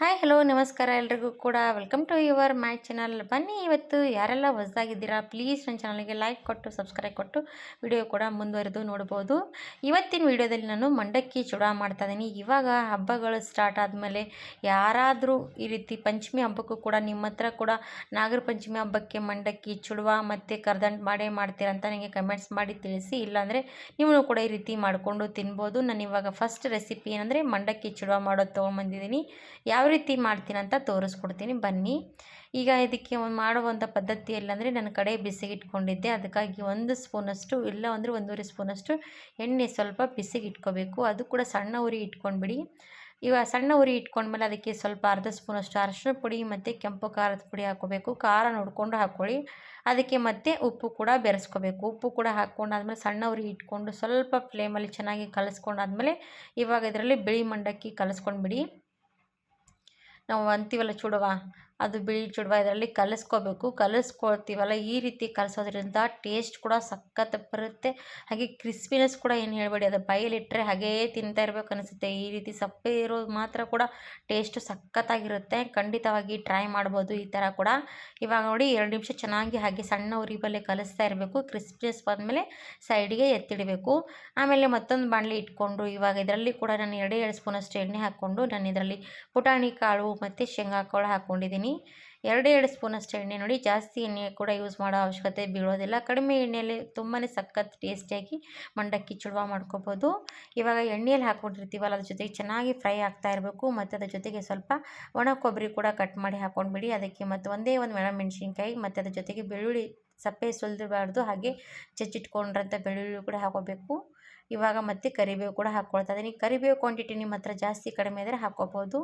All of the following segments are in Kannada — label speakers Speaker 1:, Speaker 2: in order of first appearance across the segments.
Speaker 1: ಹಾಯ್ ಹಲೋ ನಮಸ್ಕಾರ ಎಲ್ರಿಗೂ ಕೂಡ. Welcome to your my channel ಬನ್ನಿ ಇವತ್ತು ಯಾರೆಲ್ಲ ಹೊಸದಾಗಿದ್ದೀರಾ ಪ್ಲೀಸ್ ನನ್ನ ಚಾನಲ್ಗೆ ಲೈಕ್ ಕೊಟ್ಟು ಸಬ್ಸ್ಕ್ರೈಬ್ ಕೊಟ್ಟು ವಿಡಿಯೋ ಕೂಡ ಮುಂದುವರೆದು ನೋಡ್ಬೋದು. ಇವತ್ತಿನ ವಿಡಿಯೋದಲ್ಲಿ ನಾನು ಮಂಡಕ್ಕಿ ಚೂಡ ಮಾಡ್ತಾ ಇದ್ದೀನಿ. ಇವಾಗ ಹಬ್ಬಗಳು ಸ್ಟಾರ್ಟ್ ಆದಮೇಲೆ ಯಾರಾದರೂ ಈ ರೀತಿ ಪಂಚಮಿ ಹಬ್ಬಕ್ಕೂ ಕೂಡ ನಿಮ್ಮ ಹತ್ರ ಕೂಡ ನಾಗರ ಪಂಚಮಿ ಹಬ್ಬಕ್ಕೆ ಮಂಡಕ್ಕಿ ಚುಡುವ ಮತ್ತು ಕರ್ದಂಟು ಮಾಡೇ ಮಾಡ್ತೀರಾ ಅಂತ ನನಗೆ ಕಮೆಂಟ್ಸ್ ಮಾಡಿ ತಿಳಿಸಿ. ಇಲ್ಲಾಂದರೆ ನೀವು ಕೂಡ ಈ ರೀತಿ ಮಾಡಿಕೊಂಡು ತಿನ್ಬೋದು. ನಾನು ಇವಾಗ ಫಸ್ಟ್ ರೆಸಿಪಿ ಏನಂದರೆ ಮಂಡಕ್ಕಿ ಚುಡುವ ಮಾಡೋದು ತೊಗೊಂಡ್ಬಂದಿದ್ದೀನಿ. ಯಾವ ರೀತಿ ಮಾಡ್ತೀನಿ ಅಂತ ತೋರಿಸ್ಕೊಡ್ತೀನಿ. ಬನ್ನಿ. ಈಗ ಇದಕ್ಕೆ ಮಾಡುವಂಥ ಪದ್ಧತಿ ಎಲ್ಲಂದರೆ ನನ್ನ ಕಡೆ ಬಿಸಿಗೆ ಇಟ್ಕೊಂಡಿದ್ದೆ ಅದಕ್ಕಾಗಿ ಒಂದು ಸ್ಪೂನಷ್ಟು ಇಲ್ಲ ಅಂದರೆ ಒಂದೂವರೆ ಸ್ಪೂನಷ್ಟು ಎಣ್ಣೆ ಸ್ವಲ್ಪ ಬಿಸಿಗೆ ಇಟ್ಕೋಬೇಕು ಅದು ಕೂಡ ಸಣ್ಣ ಉರಿ ಇಟ್ಕೊಂಡ್ಬಿಡಿ. ಈಗ ಸಣ್ಣ ಉರಿ ಇಟ್ಕೊಂಡ್ಮೇಲೆ ಅದಕ್ಕೆ ಸ್ವಲ್ಪ ಅರ್ಧ ಸ್ಪೂನಷ್ಟು ಅರಶಿನ ಪುಡಿ ಮತ್ತು ಕೆಂಪು ಖಾರದ ಪುಡಿ ಹಾಕ್ಕೋಬೇಕು ಖಾರ ನೋಡಿಕೊಂಡು ಹಾಕ್ಕೊಳ್ಳಿ ಅದಕ್ಕೆ ಮತ್ತೆ ಉಪ್ಪು ಕೂಡ ಬೆರೆಸ್ಕೋಬೇಕು. ಉಪ್ಪು ಕೂಡ ಹಾಕ್ಕೊಂಡಾದ್ಮೇಲೆ ಸಣ್ಣ ಉರಿ ಇಟ್ಕೊಂಡು ಸ್ವಲ್ಪ ಫ್ಲೇಮಲ್ಲಿ ಚೆನ್ನಾಗಿ ಕಲಿಸ್ಕೊಂಡಾದ್ಮೇಲೆ ಇವಾಗ ಇದರಲ್ಲಿ ಬಿಳಿ ಮಂಡಕ್ಕಿ ಕಲಿಸ್ಕೊಂಡ್ಬಿಡಿ. ನಾವು ಅಂತೀವಲ್ಲ ಚುಡುವ ಅದು ಬಿಳಿ ಚುಡುವ ಇದರಲ್ಲಿ ಕಲಿಸ್ಕೋಬೇಕು. ಕಲಿಸ್ಕೊಳ್ತೀವಲ್ಲ, ಈ ರೀತಿ ಕಲಿಸೋದ್ರಿಂದ ಟೇಸ್ಟ್ ಕೂಡ ಸಖತ್ ಬರುತ್ತೆ. ಹಾಗೆ ಕ್ರಿಸ್ಪಿನೆಸ್ ಕೂಡ ಏನು ಹೇಳಬೇಡಿ, ಅದು ಬೈಲಿಟ್ಟರೆ ಹಾಗೇ ತಿಂತಾ ಇರಬೇಕು ಅನಿಸುತ್ತೆ. ಈ ರೀತಿ ಸಪ್ಪೆ ಇರೋದು ಮಾತ್ರ ಕೂಡ ಟೇಸ್ಟ್ ಸಖತ್ತಾಗಿರುತ್ತೆ. ಖಂಡಿತವಾಗಿ ಟ್ರೈ ಮಾಡ್ಬೋದು ಈ ಥರ ಕೂಡ. ಇವಾಗ ನೋಡಿ, ಎರಡು ನಿಮಿಷ ಚೆನ್ನಾಗಿ ಹಾಗೆ ಸಣ್ಣ ಉರಿಬಲ್ಲೇ ಕಲಿಸ್ತಾ ಇರಬೇಕು. ಕ್ರಿಸ್ಪಿನೆಸ್ ಬಂದಮೇಲೆ ಸೈಡಿಗೆ ಎತ್ತಿಡಬೇಕು. ಆಮೇಲೆ ಮತ್ತೊಂದು ಬಾಣಲಿ ಇಟ್ಕೊಂಡು, ಇವಾಗ ಇದರಲ್ಲಿ ಕೂಡ ನಾನು ಎರಡೇ ಎರಡು ಸ್ಪೂನಷ್ಟು ಎಣ್ಣೆ ಹಾಕ್ಕೊಂಡು, ನಾನು ಇದರಲ್ಲಿ ಪುಟಾಣಿ ಕಾಳು ಮತ್ತು ಶೇಂಗಾ ಕಾಳು ಹಾಕ್ಕೊಂಡಿದ್ದೀನಿ ಎರಡೇ ಎರಡು ಸ್ಪೂನಷ್ಟು ಎಣ್ಣೆ ನೋಡಿ, ಜಾಸ್ತಿ ಎಣ್ಣೆ ಕೂಡ ಯೂಸ್ ಮಾಡೋ ಅವಶ್ಯಕತೆ ಬೀಳೋದಿಲ್ಲ. ಕಡಿಮೆ ಎಣ್ಣೆಯಲ್ಲಿ ತುಂಬಾ ಸಖತ್ ಟೇಸ್ಟಿಯಾಗಿ ಮಂಡಕ್ಕಿ ಚುಡುವ ಮಾಡ್ಕೋಬೋದು. ಇವಾಗ ಎಣ್ಣೆಯಲ್ಲಿ ಹಾಕ್ಕೊಂಡಿರ್ತೀವಲ್ಲ, ಅದ್ರ ಜೊತೆಗೆ ಚೆನ್ನಾಗಿ ಫ್ರೈ ಆಗ್ತಾ ಇರಬೇಕು. ಮತ್ತು ಅದ್ರ ಜೊತೆಗೆ ಸ್ವಲ್ಪ ಒಣ ಕೊಬ್ಬರಿ ಕೂಡ ಕಟ್ ಮಾಡಿ ಹಾಕ್ಕೊಂಡ್ಬಿಡಿ. ಅದಕ್ಕೆ ಮತ್ತು ಒಂದೇ ಒಂದು ಮೆಣಸಿನ್ಕಾಯಿ, ಮತ್ತು ಅದ್ರ ಜೊತೆಗೆ ಬೆಳ್ಳುಳ್ಳಿ ಸಪ್ಪೆ ಸುಲಿದಬಾರ್ದು ಹಾಗೆ ಚಚ್ಚಿಟ್ಕೊಂಡಿರೋಂಥ ಬೆಳ್ಳುಳ್ಳಿ ಕೂಡ ಹಾಕೋಬೇಕು ಇವಾಗ ಮತ್ತೆ ಕರಿಬೇವು ಕೂಡ ಹಾಕ್ಕೊಳ್ತಾ ಇದ್ದೀನಿ. ಕರಿಬೇವು ಕ್ವಾಂಟಿಟಿ ನಿಮ್ಮ ಹತ್ರ ಜಾಸ್ತಿ ಕಡಿಮೆ ಇದ್ದರೆ ಹಾಕ್ಕೋಬೋದು.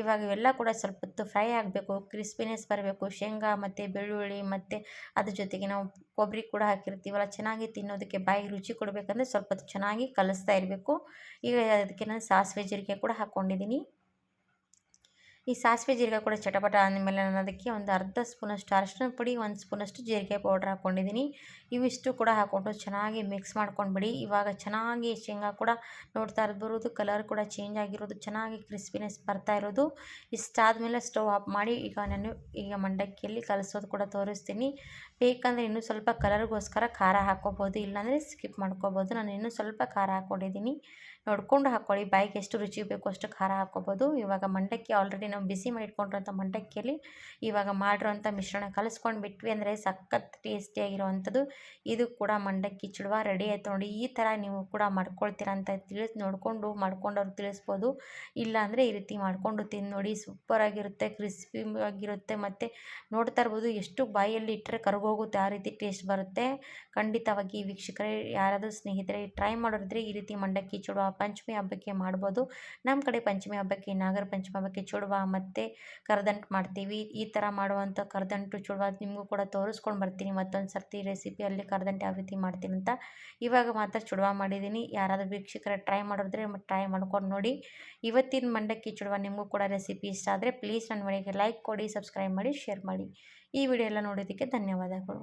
Speaker 1: ಇವಾಗ ಇವೆಲ್ಲ ಕೂಡ ಸ್ವಲ್ಪ ಹೊತ್ತು ಫ್ರೈ ಆಗಬೇಕು ಕ್ರಿಸ್ಪಿನೆಸ್ ಬರಬೇಕು. ಶೇಂಗಾ ಮತ್ತು ಬೆಳ್ಳುಳ್ಳಿ ಮತ್ತು ಅದ್ರ ಜೊತೆಗೆ ನಾವು ಕೊಬ್ಬರಿ ಕೂಡ ಹಾಕಿರ್ತೀವಲ್ಲ, ಚೆನ್ನಾಗಿ ತಿನ್ನೋದಕ್ಕೆ ಬಾಯಿಗೆ ರುಚಿ ಕೊಡಬೇಕಂದ್ರೆ ಸ್ವಲ್ಪ ಚೆನ್ನಾಗಿ ಕಲಿಸ್ತಾ ಇರಬೇಕು. ಈಗ ಅದಕ್ಕೆ ನಾನು ಸಾಸಿವೆ ಜೀರಿಗೆ ಕೂಡ ಹಾಕ್ಕೊಂಡಿದ್ದೀನಿ. ಈ ಸಾಸಿವೆ ಜೀರಿಗೆ ಕೂಡ ಚಟಪಟ ಆದಮೇಲೆ ನಾನು ಅದಕ್ಕೆ ಒಂದು ಅರ್ಧ ಸ್ಪೂನಷ್ಟು ಅರಶಿನ ಪುಡಿ, ಒಂದು ಸ್ಪೂನಷ್ಟು ಜೀರಿಗೆ ಪೌಡ್ರ್ ಹಾಕ್ಕೊಂಡಿದ್ದೀನಿ. ಇವಿಷ್ಟು ಕೂಡ ಹಾಕ್ಕೊಂಡು ಚೆನ್ನಾಗಿ ಮಿಕ್ಸ್ ಮಾಡ್ಕೊಂಡ್ಬಿಡಿ. ಇವಾಗ ಚೆನ್ನಾಗಿ ಶೇಂಗಾ ಕೂಡ ನೋಡ್ತಾ ಇರೋದು ಕಲರ್ ಕೂಡ ಚೇಂಜ್ ಆಗಿರೋದು, ಚೆನ್ನಾಗಿ ಕ್ರಿಸ್ಪಿನೆಸ್ ಬರ್ತಾ ಇರೋದು. ಇಷ್ಟಾದಮೇಲೆ ಸ್ಟವ್ ಆಫ್ ಮಾಡಿ, ಈಗ ನಾನು ಈಗ ಮಂಡಕ್ಕಿಯಲ್ಲಿ ಕಲಸೋದು ಕೂಡ ತೋರಿಸ್ತೀನಿ. ಬೇಕಂದರೆ ಇನ್ನೂ ಸ್ವಲ್ಪ ಕಲರ್ಗೋಸ್ಕರ ಖಾರ ಹಾಕ್ಕೋಬೋದು, ಇಲ್ಲಾಂದರೆ ಸ್ಕಿಪ್ ಮಾಡ್ಕೋಬೋದು. ನಾನು ಇನ್ನೂ ಸ್ವಲ್ಪ ಖಾರ ಹಾಕ್ಕೊಂಡಿದ್ದೀನಿ. ನೋಡ್ಕೊಂಡು ಹಾಕ್ಕೊಳ್ಳಿ ಬಾಯಿಗೆ ಎಷ್ಟು ರುಚಿ ಬೇಕು ಅಷ್ಟು ಖಾರ ಹಾಕ್ಕೋಬೋದು. ಇವಾಗ ಮಂಡಕ್ಕಿ ಆಲ್ರೆಡಿ ನಾವು ಬಿಸಿ ಮಾಡಿ ಇಟ್ಕೊಂಡಿರೋಂಥ ಮಂಡಕ್ಕಿಯಲ್ಲಿ ಇವಾಗ ಮಾಡಿರೋಂಥ ಮಿಶ್ರಣ ಕಲಿಸ್ಕೊಂಡು ಬಿಟ್ವಿ ಅಂದರೆ ಸಖತ್ ಟೇಸ್ಟಿಯಾಗಿರುವಂಥದ್ದು ಇದು ಕೂಡ ಮಂಡಕ್ಕಿ ಚುಡುವ ರೆಡಿ ಆಯ್ತು ನೋಡಿ. ಈ ಥರ ನೀವು ಕೂಡ ಮಾಡ್ಕೊಳ್ತೀರಾ ಅಂತ ತಿಳಿಸಿ, ನೋಡಿಕೊಂಡು ಮಾಡ್ಕೊಂಡವ್ರು ತಿಳಿಸ್ಬೋದು. ಇಲ್ಲಾಂದರೆ ಈ ರೀತಿ ಮಾಡಿಕೊಂಡು ತಿಂದು ನೋಡಿ. ಸೂಪರಾಗಿರುತ್ತೆ ಕ್ರಿಸ್ಪಿ ಆಗಿರುತ್ತೆ ಮತ್ತು ನೋಡ್ತಾ ಇರ್ಬೋದು ಎಷ್ಟು ಬಾಯಲ್ಲಿ ಇಟ್ಟರೆ ಕರ್ಗೋಗುತ್ತೆ ಆ ರೀತಿ ಟೇಸ್ಟ್ ಬರುತ್ತೆ. ಖಂಡಿತವಾಗಿ ವೀಕ್ಷಕರೇ, ಯಾರಾದರೂ ಸ್ನೇಹಿತರೆ ಟ್ರೈ ಮಾಡೋರಿದ್ರೆ ಈ ರೀತಿ ಮಂಡಕ್ಕಿ ಚುಡುವ ಪಂಚಮಿ ಹಬ್ಬಕ್ಕೆ ಮಾಡ್ಬೋದು. ನಮ್ಮ ಕಡೆ ಪಂಚಮಿ ಹಬ್ಬಕ್ಕೆ ನಾಗರ ಪಂಚಮಿ ಹಬ್ಬಕ್ಕೆ ಚುಡುವ ಮತ್ತು ಕರದಂಟು ಮಾಡ್ತೀವಿ. ಈ ಥರ ಮಾಡುವಂಥ ಕರದಂಟು ಚುಡುವ ನಿಮಗೂ ಕೂಡ ತೋರಿಸ್ಕೊಂಡು ಬರ್ತೀನಿ. ಮತ್ತೊಂದು ಸರ್ತಿ ರೆಸಿಪಿಯಲ್ಲಿ ಕರದಂಟು ಯಾವ ರೀತಿ ಮಾಡ್ತೀನಿ ಅಂತ. ಇವಾಗ ಮಾತ್ರ ಚುಡುವ ಮಾಡಿದ್ದೀನಿ. ಯಾರಾದರೂ ವೀಕ್ಷಕರ ಟ್ರೈ ಮಾಡಿದ್ರೆ ಟ್ರೈ ಮಾಡ್ಕೊಂಡು ನೋಡಿ. ಇವತ್ತಿನ ಮಂಡಕ್ಕಿ ಚುಡುವ ನಿಮಗೂ ಕೂಡ ರೆಸಿಪಿ ಇಷ್ಟ ಆದರೆ ಪ್ಲೀಸ್ ನನ್ನ ಮನೆಗೆ ಲೈಕ್ ಕೊಡಿ ಸಬ್ಸ್ಕ್ರೈಬ್ ಮಾಡಿ ಶೇರ್ ಮಾಡಿ. ಈ ವಿಡಿಯೋ ಎಲ್ಲ ನೋಡೋದಕ್ಕೆ ಧನ್ಯವಾದಗಳು.